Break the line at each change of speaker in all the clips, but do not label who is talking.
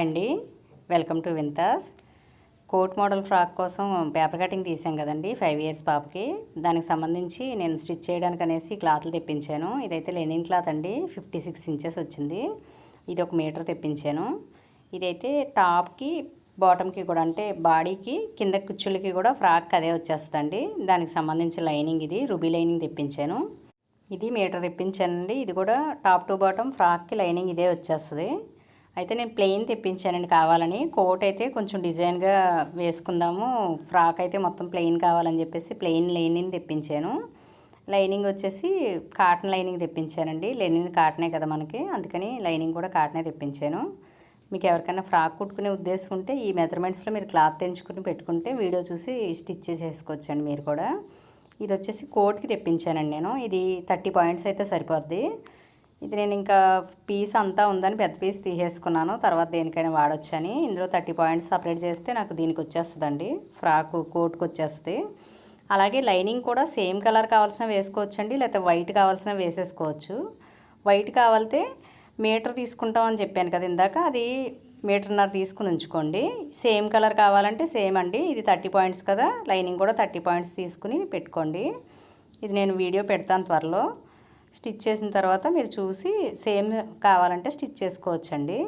అండి. Welcome to వింతాస్ coat model frock కోసం paper cutting తీసాం కదండి ఫైవ్ ఇయర్స్ పాపకి. దానికి సంబంధించి నేను స్టిచ్ చేయడానికి అనేసి క్లాత్లు తెప్పించాను. ఇదైతే లెనిన్ క్లాత్ అండి ఫిఫ్టీ సిక్స్ ఇంచెస్ వచ్చింది. ఇది ఒక మీటర్ తెప్పించాను. ఇదైతే టాప్కి బాటమ్కి కూడా అంటే బాడీకి కింద కుచ్చులకి కూడా ఫ్రాక్ అదే వచ్చేస్తుందండి. దానికి సంబంధించిన లైనింగ్ ఇది రుబీ లైనింగ్ తెప్పించాను. ఇది మీటర్ తెప్పించానండి. ఇది కూడా టాప్ టు బాటమ్ ఫ్రాక్కి లైనింగ్ ఇదే వచ్చేస్తుంది. అయితే నేను ప్లెయిన్ తెప్పించానండి కావాలని. కోట్ అయితే కొంచెం డిజైన్గా వేసుకుందాము. ఫ్రాక్ అయితే మొత్తం ప్లెయిన్ కావాలని చెప్పేసి ప్లెయిన్ లైనింగ్ తెప్పించాను. లైనింగ్ వచ్చేసి కాటన్ లైనింగ్ తెప్పించానండి. లైనింగ్ కాటనే కదా మనకి. అందుకని లైనింగ్ కూడా కాటనే తెప్పించాను. మీకు ఎవరికైనా ఫ్రాక్ కుట్టుకునే ఉద్దేశం ఉంటే ఈ మెజర్మెంట్స్లో మీరు క్లాత్ తెంచుకుని పెట్టుకుంటే వీడియో చూసి స్టిచ్ చేసుకోవచ్చండి మీరు కూడా. ఇది వచ్చేసి కోట్కి తెప్పించానండి నేను. ఇది థర్టీ పాయింట్స్ అయితే సరిపోద్ది. ఇది నేను ఇంకా పీస్ అంతా ఉందని పెద్ద పీస్ తీసేసుకున్నాను. తర్వాత దేనికైనా వాడొచ్చని. ఇందులో థర్టీ పాయింట్స్ సపరేట్ చేస్తే నాకు దీనికి వచ్చేస్తుందండి. ఫ్రాకు కోట్కి వచ్చేస్తుంది. అలాగే లైనింగ్ కూడా సేమ్ కలర్ కావాల్సిన వేసుకోవచ్చండి. లేకపోతే వైట్ కావాల్సిన వేసేసుకోవచ్చు. వైట్ కావాలితే మీటర్ తీసుకుంటామని చెప్పాను కదా ఇందాక. అది మీటర్న్నర తీసుకుని ఉంచుకోండి. సేమ్ కలర్ కావాలంటే సేమ్ అండి. ఇది థర్టీ పాయింట్స్ కదా. లైనింగ్ కూడా థర్టీ పాయింట్స్ తీసుకుని పెట్టుకోండి. ఇది నేను వీడియో పెడతాను త్వరలో. స్టిచ్ చేసిన తర్వాత మీరు చూసి సేమ్ కావాలంటే స్టిచ్ చేసుకోవచ్చండి.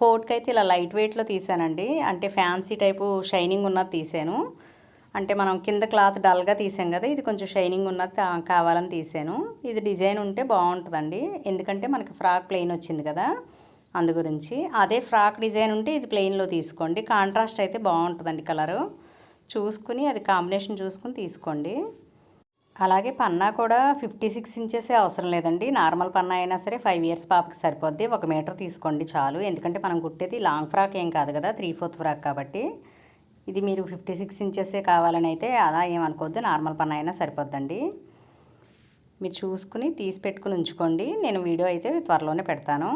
కోట్కి అయితే ఇలా లైట్ వెయిట్లో తీసానండి. అంటే ఫ్యాన్సీ టైపు షైనింగ్ ఉన్నది తీసాను. అంటే మనం కింద క్లాత్ డల్గా తీసాం కదా ఇది కొంచెం షైనింగ్ ఉన్నది కావాలని తీసాను. ఇది డిజైన్ ఉంటే బాగుంటుందండి. ఎందుకంటే మనకి ఫ్రాక్ ప్లెయిన్ వచ్చింది కదా అందు గురించి. అదే ఫ్రాక్ డిజైన్ ఉంటే ఇది ప్లెయిన్లో తీసుకోండి. కాంట్రాస్ట్ అయితే బాగుంటుందండి కలరు. చూసుకుని అది కాంబినేషన్ చూసుకుని తీసుకోండి. అలాగే పన్నా కూడా ఫిఫ్టీ సిక్స్ ఇంచెసే అవసరం లేదండి. నార్మల్ పన్నా అయినా సరే ఫైవ్ ఇయర్స్ పాపకి సరిపోద్ది. ఒక మీటర్ తీసుకోండి చాలు. ఎందుకంటే మనం కుట్టేది లాంగ్ ఫ్రాక్ ఏం కాదు కదా త్రీ ఫోర్త్ ఫ్రాక్ కాబట్టి. ఇది మీరు ఫిఫ్టీ సిక్స్ ఇంచెసే కావాలని అయితే అలా ఏమనుకోవద్దు నార్మల్ పన్నా అయినా సరిపోద్దండి. మీరు చూసుకుని తీసి పెట్టుకుని ఉంచుకోండి. నేను వీడియో అయితే త్వరలోనే పెడతాను.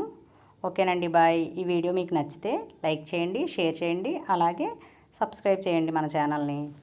ఓకేనండి బాయ్. ఈ వీడియో మీకు నచ్చితే లైక్ చేయండి షేర్ చేయండి అలాగే సబ్స్క్రైబ్ చేయండి మన ఛానల్ని.